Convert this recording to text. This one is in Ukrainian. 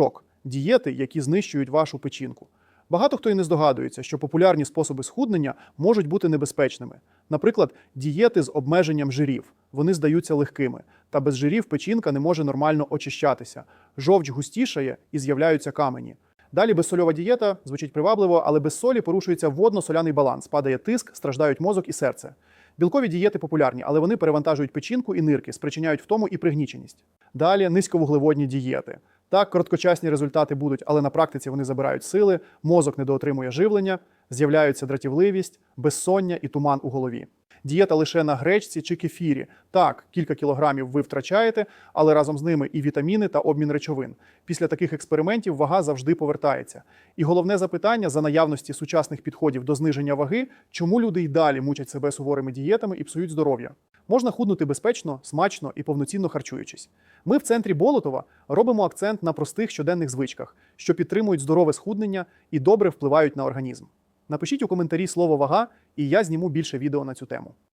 шок дієти, які знищують вашу печінку. Багато хто і не здогадується, що популярні способи схуднення можуть бути небезпечними. Наприклад, дієти з обмеженням жирів. Вони здаються легкими, та без жирів печінка не може нормально очищатися. Жовч густішає і з'являються камені. Далі безсольова дієта звучить привабливо, але без солі порушується водно-соляний баланс, падає тиск, страждають мозок і серце. Білкові дієти популярні, але вони перевантажують печінку і нирки, спричиняють втому і пригніченість. Далі низьковуглеводні дієти. Так, короткочасні результати будуть, але на практиці вони забирають сили, мозок недоотримує живлення, з'являються дратівливість, безсоння і туман у голові. Дієта лише на гречці чи кефірі. Так, кілька кілограмів ви втрачаєте, але разом з ними і вітаміни та обмін речовин. Після таких експериментів вага завжди повертається. І головне запитання за наявності сучасних підходів до зниження ваги, чому люди й далі мучать себе суворими дієтами і псують здоров'я. Можна худнути безпечно, смачно і повноцінно харчуючись. Ми в центрі Болотова робимо акцент на простих щоденних звичках, що підтримують здорове схуднення і добре впливають на організм. Напишіть у коментарі слово вага, і я зніму більше відео на цю тему.